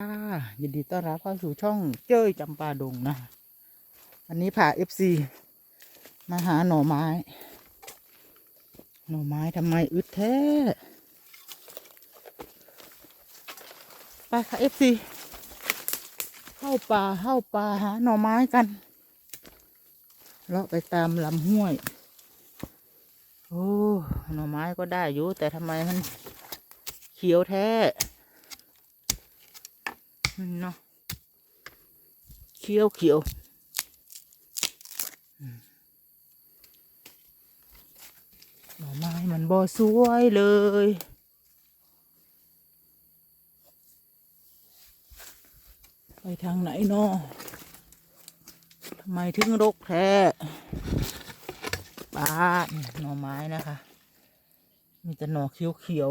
ค่ะยินดีต้อนรับเข้าสู่ช่องเจ้ยจำปาดงนะ วันนี้พาเอฟซีมาหาหน่อไม้ หน่อไม้ทำไมอึดแท้ไปค่ะเอฟซีเข้าป่าเข้าป่าหาหน่อไม้กันเลาะไปตามลำห้วย โอ้หน่อไม้ก็ได้อยู่แต่ทำไมมันเขียวแท้ เนาะเขียวเขียวอืมหน่อไม้มันบ่สวยเลยไปทางไหนเนาะทำไมถึงรกแท้ป้าดหน่อไม้นะคะ มีแต่หน่อเขียวเขียว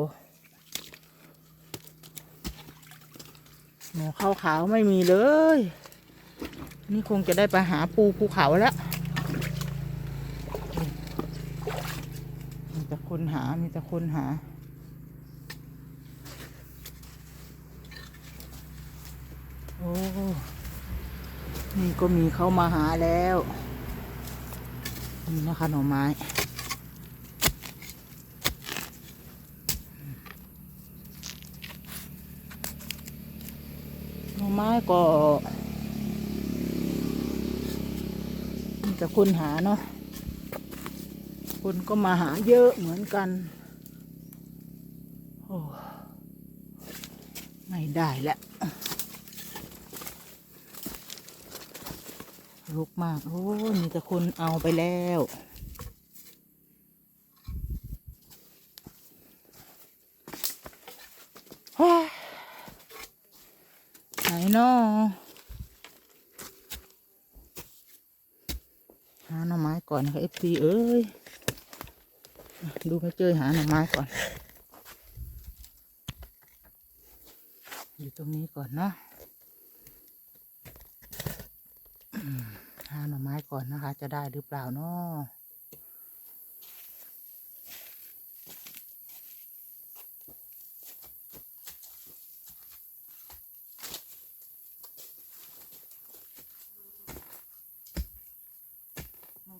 หนูขาวขาวไม่มีเลย นี่คงจะได้ไปหาปูภูเขาแล้วมีแต่คนหา มีแต่คนหา โอ้ นี่ก็มีเข้ามาหาแล้ว นี่นะคะหน่อไม้ หน่อ ไม้ก็มีแต่คนหาเนาะ คนก็มาหาเยอะเหมือนกัน โอ้ไม่ได้แล้วลุกมาก โอ้มีแต่คนเอาไปแล้วโอ้ย ไหนเนาะ หาหน่อไม้ก่อนนะคะเอฟซีเอ้ย ดูไม่เจอหาหน่อไม้ก่อน อยู่ตรงนี้ก่อนเนาะหาหน่อไม้ก่อนนะคะ จะได้หรือเปล่าเนาะ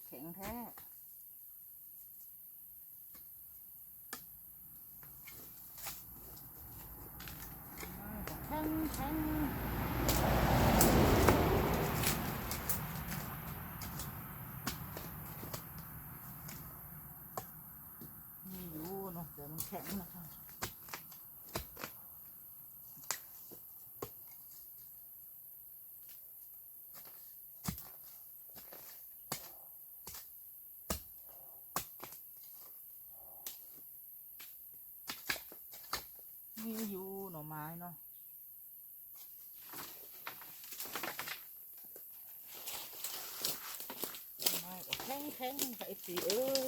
แข็งแท้แข็งแข็งนี่อยู่เนาะแต่มันแข็งนะคะนี่อยู่ ไม้เนาะไม่ก็แข็งแข็งไอ้สีเอ้ย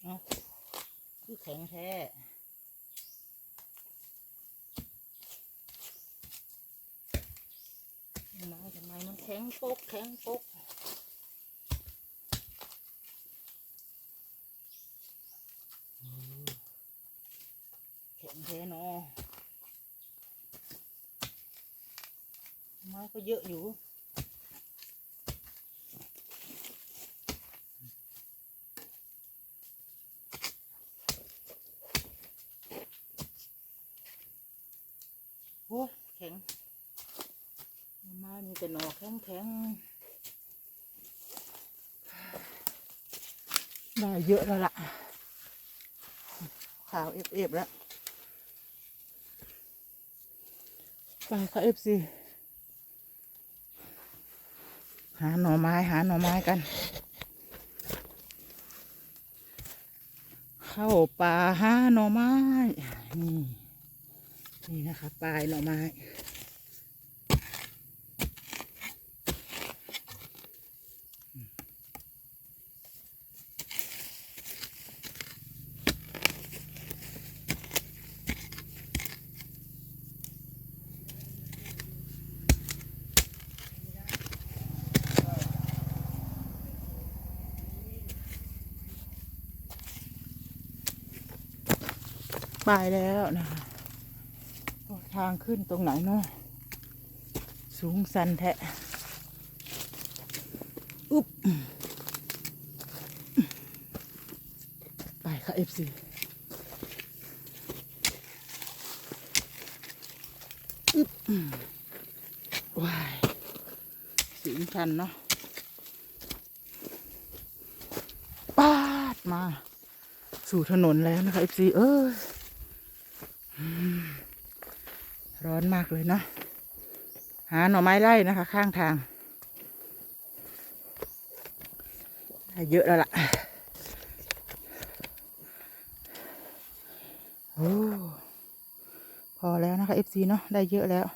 เอาคือแข็งแท้ำไมทำไมมัน แข็งปกแข็งปกแข็งแท้เนาะไม้ก็เยอะอยู่ โอ้ยแข็ง ไม้มีแต่หนอแข็งแข็งได้เยอะแล้วล่ะ ขาวเอฟเอฟแล้ว ไปค่ะเอฟซีหาหน่อไม้หาหน่อไม้กัน เข้าป่าหาหน่อไม้ นี่ นี่นะคะปลายหน่อไม้ ไปแล้วนะคะทางขึ้นตรงไหนเนาะสูงสันแทะอุ๊บไปค่ะเอฟซีอึ๊บว้ายสูงชันเนาะปาดมา สู่ถนนแล้วนะคะเอฟซีเอ้ยอืม ร้อนมากเลยเนาะหาหน่อไม้ไล่นะคะ ข้างทางได้เยอะแล้วล่ะโอ้พอแล้วนะคะ FC เนาะได้เยอะแล้ว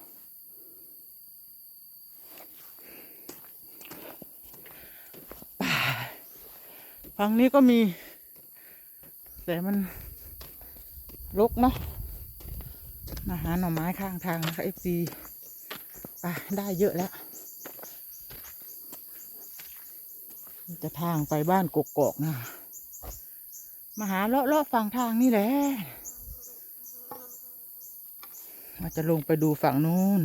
ฝั่งนี้ก็มี แต่มันรกเนาะ มาหาหน่อไม้ข้างทางนะคะ FC ไปได้เยอะแล้ว จะทางไปบ้านกกอกนะ มาหาเลาะเลาะฝั่งทางนี่แหละมาจะลงไปดูฝั่งนู้น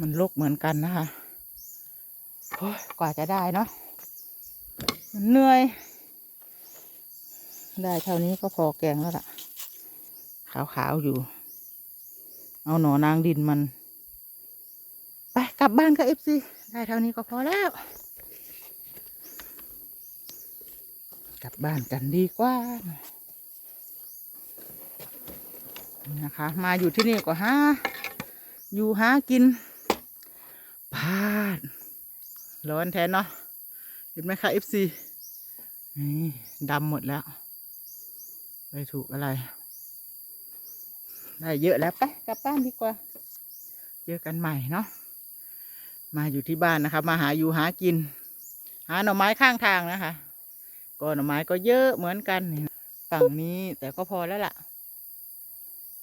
มันลกเหมือนกันนะคะกว่าจะได้เนาะเหนื่อย ได้เท่านี้ก็พอแกงแล้วล่ะ ขาวๆอยู่ เอาหนอนางดินมัน ไปกลับบ้านกับเอฟซีได้เท่านี้ก็พอแล้ว กลับบ้านกันดีกว่านะคะ มาอยู่ที่นี่ก็หาอยู่หากินพาดร้อนแทนเนาะเห็นไหมคะ FC นี่ดำหมดแล้ว ไปถูกอะไร ได้เยอะแล้วไปกลับบ้านดีกว่า เจอกันใหม่เนาะมาอยู่ที่บ้านนะคะ มาหาอยู่หากิน หาหน่อไม้ข้างทางนะคะก็หน่อไม้ก็เยอะเหมือนกันนี่ฝั่งนี้แต่ก็พอแล้วล่ะ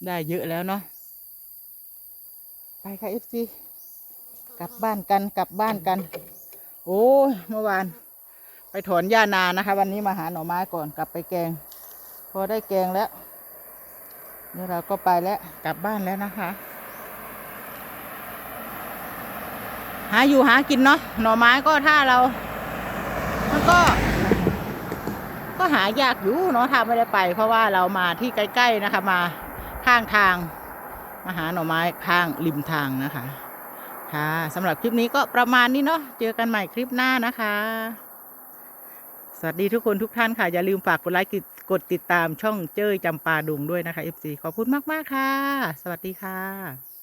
ได้เยอะแล้วเนาะไปค่ะเอฟซีกลับบ้านกันกลับบ้านกัน โอ้ยเมื่อวาน ไปถอนหญ้านานะคะ วันนี้มาหาหน่อไม้ก่อนกลับไปแกง พอได้แกงแล้ว นี่เราก็ไปแล้วกลับบ้านแล้วนะคะ หาอยู่หากินเนาะหน่อไม้ก็ถ้าเรามันก็ ก็หายากอยู่เนาะถ้าไม่ได้ไป เพราะว่าเรามาที่ใกล้ ๆนะคะ มาข้างทางมาหาหน่อไม้ข้างริมทางนะคะ ค่ะสำหรับคลิปนี้ก็ประมาณนี้เนาะเจอกันใหม่คลิปหน้านะคะ วัสดีทุกคนทุกท่านค่ะ อย่าลืมฝากกดไลค์กดติดตามช่องเจ้ยจำปาดุงด้วยนะคะ FC ขอบคุณมาก ๆ ค่ะ สวัสดีค่ะ